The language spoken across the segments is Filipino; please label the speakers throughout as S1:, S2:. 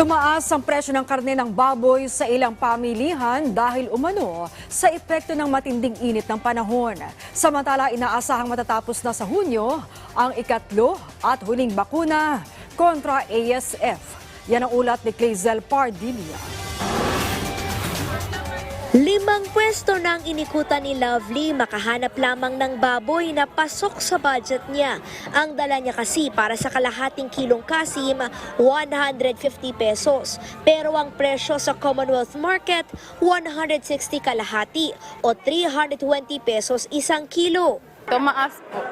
S1: Tumaas ang presyo ng karne ng baboy sa ilang pamilihan dahil umano sa epekto ng matinding init ng panahon. Samantala, inaasahang matatapos na sa Hunyo ang ikatlo at huling bakuna kontra ASF. Yan ang ulat ni Clazel Pardilla.
S2: Limang pwesto nang inikutan ni Lovely makahanap lamang ng baboy na pasok sa budget niya. Ang dala niya kasi para sa kalahating kilong kasim, 150 pesos. Pero ang presyo sa Commonwealth Market, 160 kalahati o 320 pesos isang kilo.
S3: Tumaas po.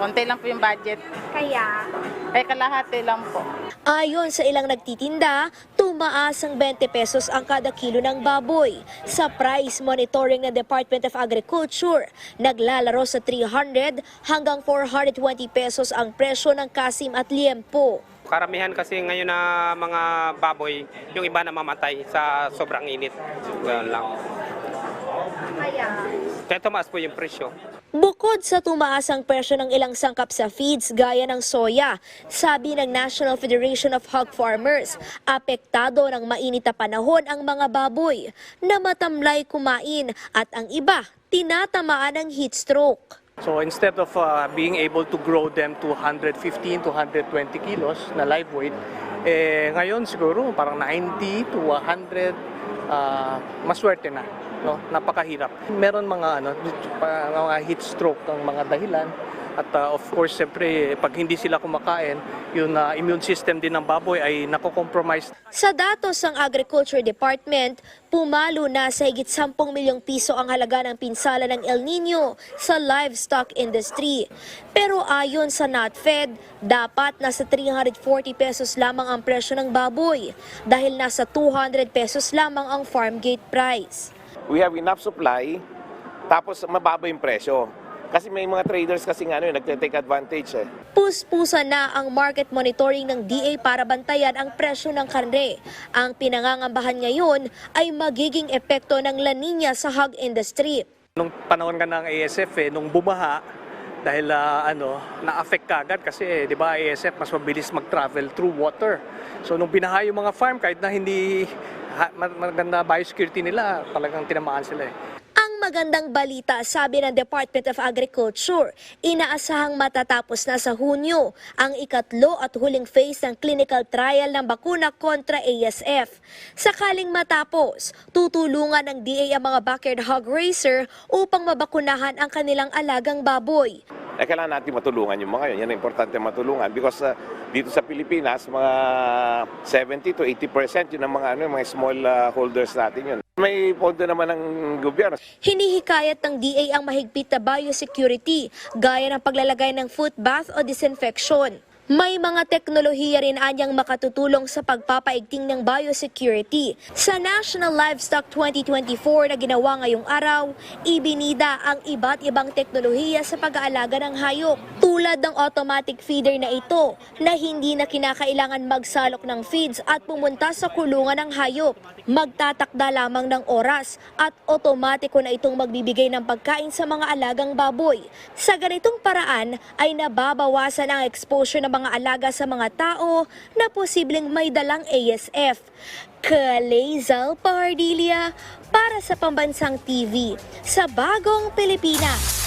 S3: Konti lang po yung budget.
S2: Kaya?
S3: Kaya kalahati lang po.
S2: Ayon sa ilang nagtitinda, tumaas ang 20 pesos ang kada kilo ng baboy. Sa price monitoring ng Department of Agriculture, naglalaro sa 300 hanggang 420 pesos ang presyo ng kasim at liempo.
S4: Karamihan kasi ngayon na mga baboy, yung iba na mamatay sa sobrang init. Ganun lang. Kaya tumaas po yung presyo.
S2: Bukod sa tumaas ang presyo ng ilang sangkap sa feeds gaya ng soya, sabi ng National Federation of Hog Farmers, apektado ng mainit na panahon ang mga baboy na matamlay kumain at ang iba tinatamaan ng heat stroke.
S5: So instead of uh, being able to grow them to 115 to 120 kilos na live weight, eh, ngayon siguro parang 90 to 100, uh, maswerte na. No? Napakahirap. Meron mga, ano, mga heat stroke ang mga dahilan. At uh, of course, siyempre, pag hindi sila kumakain, yung uh, immune system din ng baboy ay nako-compromise
S2: Sa datos ng Agriculture Department, pumalo na sa higit 10 milyong piso ang halaga ng pinsala ng El Nino sa livestock industry. Pero ayon sa NatFed, dapat nasa 340 pesos lamang ang presyo ng baboy dahil nasa 200 pesos lamang ang farm gate price.
S6: we have enough supply, tapos mababa yung presyo. Kasi may mga traders kasi nga ano, eh, nagte-take advantage eh.
S2: Puspusa na ang market monitoring ng DA para bantayan ang presyo ng karne. Ang pinangangambahan ngayon ay magiging epekto ng La Nina sa hog industry.
S5: Nung panahon ka ng ASF eh, nung bumaha, dahil ah, ano, na-affect ka agad kasi eh, 'di ba ASF mas mabilis mag-travel through water. So nung binaha yung mga farm kahit na hindi ha, ma- maganda biosecurity nila, talagang tinamaan sila eh.
S2: Ang magandang balita, sabi ng Department of Agriculture, inaasahang matatapos na sa Hunyo ang ikatlo at huling phase ng clinical trial ng bakuna kontra ASF. Sakaling matapos, tutulungan ng DA ang mga backyard hog racer upang mabakunahan ang kanilang alagang baboy.
S6: Eh, kailangan natin matulungan yung mga yun. Yan ang importante matulungan because uh, dito sa Pilipinas, mga 70 to 80% yun ang mga, ano, mga small uh, holders natin yun. May pondo naman ng gobyerno.
S2: Hinihikayat ng DA ang mahigpit na biosecurity gaya ng paglalagay ng foot bath o disinfection. May mga teknolohiya rin anyang makatutulong sa pagpapaigting ng biosecurity. Sa National Livestock 2024 na ginawa ngayong araw, ibinida ang iba't ibang teknolohiya sa pag-aalaga ng hayop. Tulad ng automatic feeder na ito na hindi na kinakailangan magsalok ng feeds at pumunta sa kulungan ng hayop. Magtatakda lamang ng oras at otomatiko na itong magbibigay ng pagkain sa mga alagang baboy. Sa ganitong paraan ay nababawasan ang exposure ng mga alaga sa mga tao na posibleng may dalang ASF. Kalezal Pardilia para sa Pambansang TV sa Bagong Pilipinas.